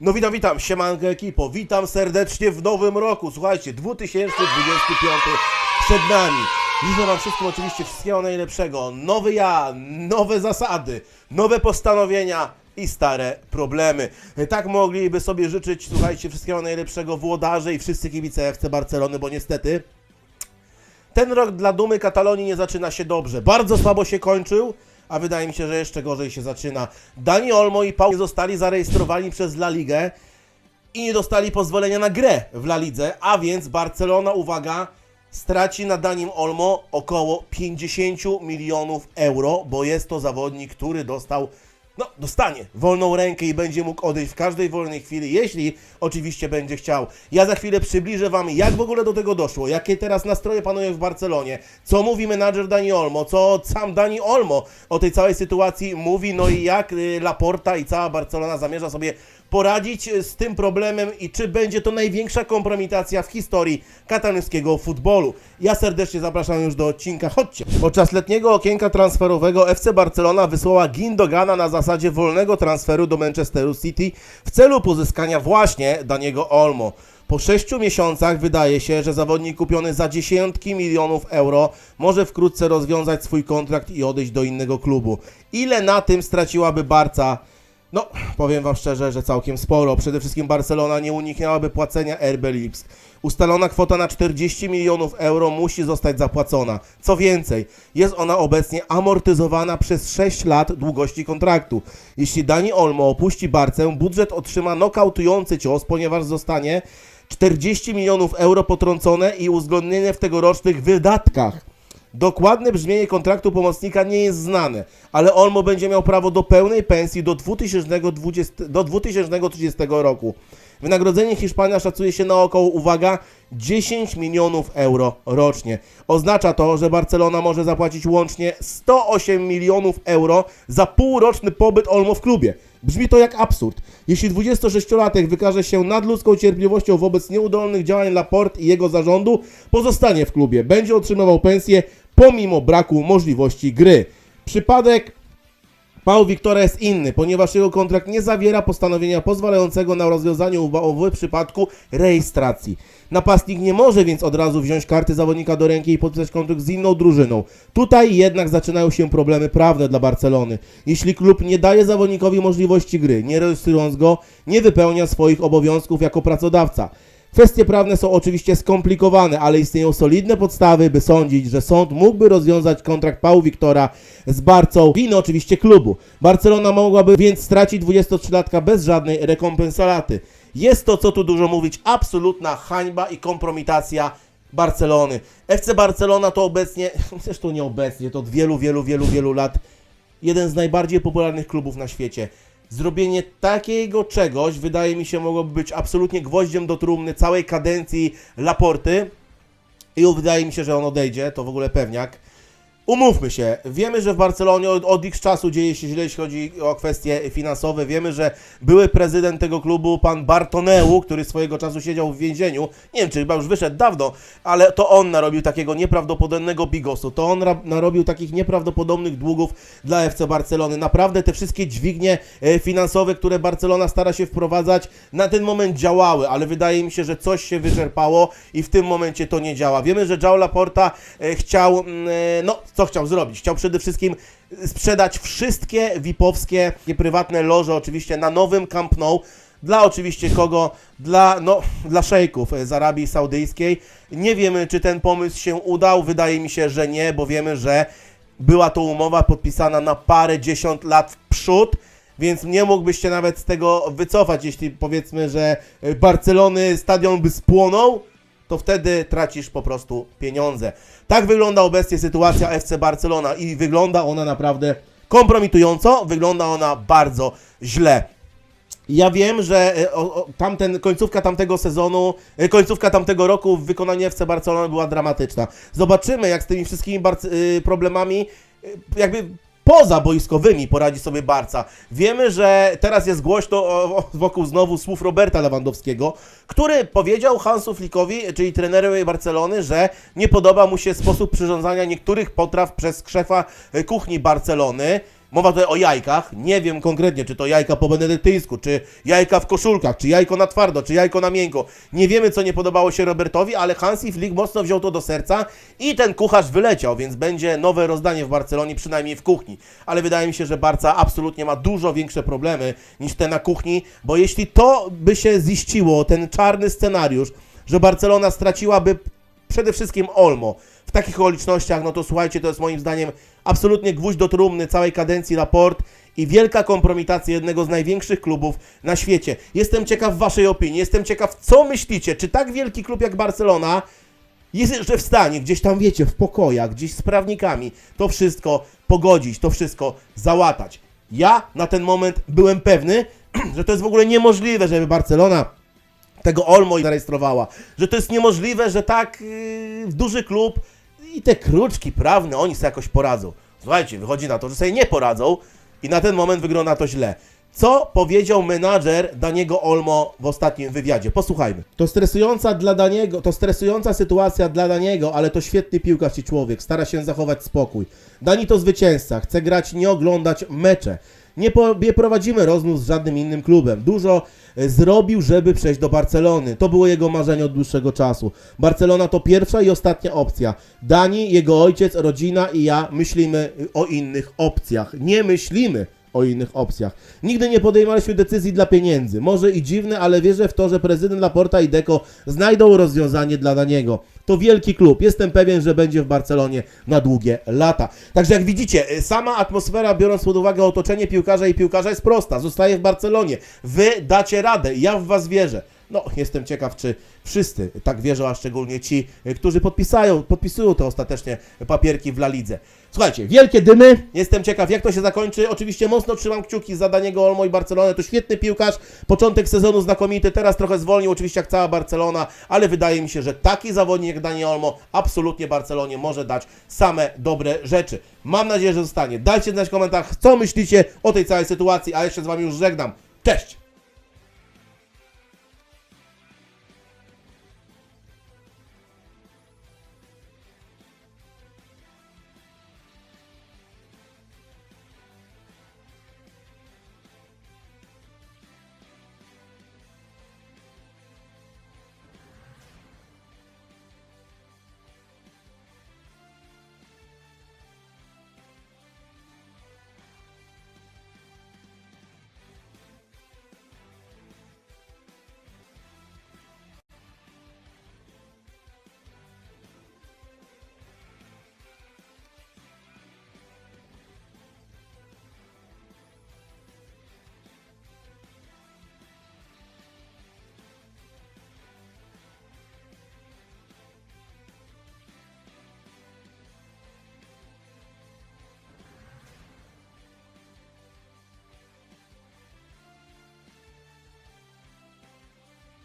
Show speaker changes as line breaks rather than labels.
No witam, witam, siemanko ekipo, witam serdecznie w nowym roku, słuchajcie, 2025 przed nami. Życzę wam wszystkim oczywiście wszystkiego najlepszego, nowy ja, nowe zasady, nowe postanowienia i stare problemy. Tak mogliby sobie życzyć, słuchajcie, wszystkiego najlepszego włodarze i wszyscy kibice FC Barcelony, bo niestety ten rok dla dumy Katalonii nie zaczyna się dobrze. Bardzo słabo się kończył, a wydaje mi się, że jeszcze gorzej się zaczyna. Dani Olmo i Paul zostali zarejestrowani przez La Ligę i nie dostali pozwolenia na grę w La Lidze, a więc Barcelona, uwaga, straci na Danim Olmo około 50 milionów euro, bo jest to zawodnik, który dostał no, dostanie wolną rękę i będzie mógł odejść w każdej wolnej chwili, jeśli oczywiście będzie chciał. Ja za chwilę przybliżę Wam, jak w ogóle do tego doszło, jakie teraz nastroje panują w Barcelonie, co mówi menadżer Dani Olmo, co sam Dani Olmo o tej całej sytuacji mówi, no i jak y, Laporta i cała Barcelona zamierza sobie poradzić y, z tym problemem i czy będzie to największa kompromitacja w historii katalońskiego futbolu. Ja serdecznie zapraszam już do odcinka, chodźcie. Podczas letniego okienka transferowego FC Barcelona wysłała Gindogana na zasadzie wolnego transferu do Manchesteru City w celu pozyskania właśnie Daniego Olmo. Po sześciu miesiącach wydaje się, że zawodnik kupiony za dziesiątki milionów euro może wkrótce rozwiązać swój kontrakt i odejść do innego klubu. Ile na tym straciłaby Barca? No, powiem Wam szczerze, że całkiem sporo. Przede wszystkim Barcelona nie uniknęłaby płacenia RB Lipsk. Ustalona kwota na 40 milionów euro musi zostać zapłacona. Co więcej, jest ona obecnie amortyzowana przez 6 lat długości kontraktu. Jeśli Dani Olmo opuści Barcę, budżet otrzyma nokautujący cios, ponieważ zostanie 40 milionów euro potrącone i uwzględnienie w tegorocznych wydatkach. Dokładne brzmienie kontraktu pomocnika nie jest znane, ale Olmo będzie miał prawo do pełnej pensji do 2020, do 2030 roku. Wynagrodzenie Hiszpania szacuje się na około, uwaga, 10 milionów euro rocznie. Oznacza to, że Barcelona może zapłacić łącznie 108 milionów euro za półroczny pobyt Olmo w klubie. Brzmi to jak absurd. Jeśli 26-latek wykaże się nadludzką cierpliwością wobec nieudolnych działań Laporte i jego zarządu, pozostanie w klubie. Będzie otrzymywał pensję pomimo braku możliwości gry. Przypadek Paul Wiktora jest inny, ponieważ jego kontrakt nie zawiera postanowienia pozwalającego na rozwiązanie umowy w przypadku rejestracji. Napastnik nie może więc od razu wziąć karty zawodnika do ręki i podpisać kontrakt z inną drużyną. Tutaj jednak zaczynają się problemy prawne dla Barcelony. Jeśli klub nie daje zawodnikowi możliwości gry, nie rejestrując go, nie wypełnia swoich obowiązków jako pracodawca. Kwestie prawne są oczywiście skomplikowane, ale istnieją solidne podstawy, by sądzić, że sąd mógłby rozwiązać kontrakt Paul Wiktora z Barcą, winy oczywiście klubu. Barcelona mogłaby więc stracić 23-latka bez żadnej rekompensaty. Jest to, co tu dużo mówić, absolutna hańba i kompromitacja Barcelony. FC Barcelona to obecnie, zresztą nie obecnie, to od wielu, wielu, wielu, wielu lat jeden z najbardziej popularnych klubów na świecie. Zrobienie takiego czegoś, wydaje mi się, mogłoby być absolutnie gwoździem do trumny całej kadencji Laporty. I wydaje mi się, że on odejdzie, to w ogóle pewniak. Umówmy się, wiemy, że w Barcelonie od, od ich czasu dzieje się źle, jeśli chodzi o kwestie finansowe. Wiemy, że były prezydent tego klubu, pan Bartomeu, który swojego czasu siedział w więzieniu. Nie wiem, czy chyba już wyszedł dawno, ale to on narobił takiego nieprawdopodobnego bigosu. To on narobił takich nieprawdopodobnych długów dla FC Barcelony. Naprawdę te wszystkie dźwignie e, finansowe, które Barcelona stara się wprowadzać, na ten moment działały, ale wydaje mi się, że coś się wyczerpało i w tym momencie to nie działa. Wiemy, że João Laporta e, chciał, mm, e, no co chciał zrobić? Chciał przede wszystkim sprzedać wszystkie VIP-owskie, prywatne loże oczywiście na nowym Camp Nou. Dla oczywiście kogo? Dla, no, dla szejków z Arabii Saudyjskiej. Nie wiemy, czy ten pomysł się udał. Wydaje mi się, że nie, bo wiemy, że była to umowa podpisana na parę dziesiąt lat w przód, więc nie mógłbyś się nawet z tego wycofać, jeśli powiedzmy, że Barcelony stadion by spłonął, to wtedy tracisz po prostu pieniądze. Tak wygląda obecnie sytuacja FC Barcelona i wygląda ona naprawdę kompromitująco, wygląda ona bardzo źle. Ja wiem, że e, tamten, końcówka tamtego sezonu, e, końcówka tamtego roku w wykonaniu FC Barcelony była dramatyczna. Zobaczymy, jak z tymi wszystkimi y, problemami y, jakby poza boiskowymi poradzi sobie Barca. Wiemy, że teraz jest głośno wokół znowu słów Roberta Lewandowskiego, który powiedział Hansu Flickowi, czyli trenerowi Barcelony, że nie podoba mu się sposób przyrządzania niektórych potraw przez szefa e, kuchni Barcelony. Mowa tutaj o jajkach. Nie wiem konkretnie, czy to jajka po benedyktyńsku, czy jajka w koszulkach, czy jajko na twardo, czy jajko na miękko. Nie wiemy, co nie podobało się Robertowi, ale Hansi Flick mocno wziął to do serca i ten kucharz wyleciał, więc będzie nowe rozdanie w Barcelonie, przynajmniej w kuchni. Ale wydaje mi się, że Barca absolutnie ma dużo większe problemy niż te na kuchni, bo jeśli to by się ziściło, ten czarny scenariusz, że Barcelona straciłaby przede wszystkim Olmo. W takich okolicznościach, no to słuchajcie, to jest moim zdaniem absolutnie gwóźdź do trumny całej kadencji Laport i wielka kompromitacja jednego z największych klubów na świecie. Jestem ciekaw Waszej opinii, jestem ciekaw, co myślicie, czy tak wielki klub jak Barcelona jest jeszcze w stanie, gdzieś tam wiecie, w pokojach, gdzieś z prawnikami, to wszystko pogodzić, to wszystko załatać. Ja na ten moment byłem pewny, że to jest w ogóle niemożliwe, żeby Barcelona tego Olmo zarejestrowała, że to jest niemożliwe, że tak yy, duży klub i te kruczki prawne, oni sobie jakoś poradzą. Słuchajcie, wychodzi na to, że sobie nie poradzą i na ten moment wygląda to źle. Co powiedział menadżer Daniego Olmo w ostatnim wywiadzie? Posłuchajmy. To stresująca dla Daniego, to stresująca sytuacja dla Daniego, ale to świetny piłkarz i człowiek. Stara się zachować spokój. Dani to zwycięzca, chce grać, nie oglądać mecze. Nie, po, nie prowadzimy rozmów z żadnym innym klubem. Dużo e, zrobił, żeby przejść do Barcelony. To było jego marzenie od dłuższego czasu. Barcelona to pierwsza i ostatnia opcja. Dani, jego ojciec, rodzina i ja myślimy y, o innych opcjach. Nie myślimy o innych opcjach. Nigdy nie podejmowaliśmy decyzji dla pieniędzy. Może i dziwne, ale wierzę w to, że prezydent Laporta i Deco znajdą rozwiązanie dla Daniego. To wielki klub. Jestem pewien, że będzie w Barcelonie na długie lata. Także jak widzicie, y, sama atmosfera, biorąc pod uwagę otoczenie piłkarza i piłkarza jest prosta. Zostaje w Barcelonie. Wy dacie radę. Ja w was wierzę. No, jestem ciekaw, czy wszyscy tak wierzą, a szczególnie ci, którzy podpisają, podpisują te ostatecznie papierki w La Lidze. Słuchajcie, wielkie dymy. Jestem ciekaw, jak to się zakończy. Oczywiście mocno trzymam kciuki za Daniego Olmo i Barcelonę. To świetny piłkarz. Początek sezonu znakomity. Teraz trochę zwolnił, oczywiście jak cała Barcelona, ale wydaje mi się, że taki zawodnik jak Dani Olmo absolutnie Barcelonie może dać same dobre rzeczy. Mam nadzieję, że zostanie. Dajcie znać w komentarzach, co myślicie o tej całej sytuacji, a się z Wami już żegnam. Cześć!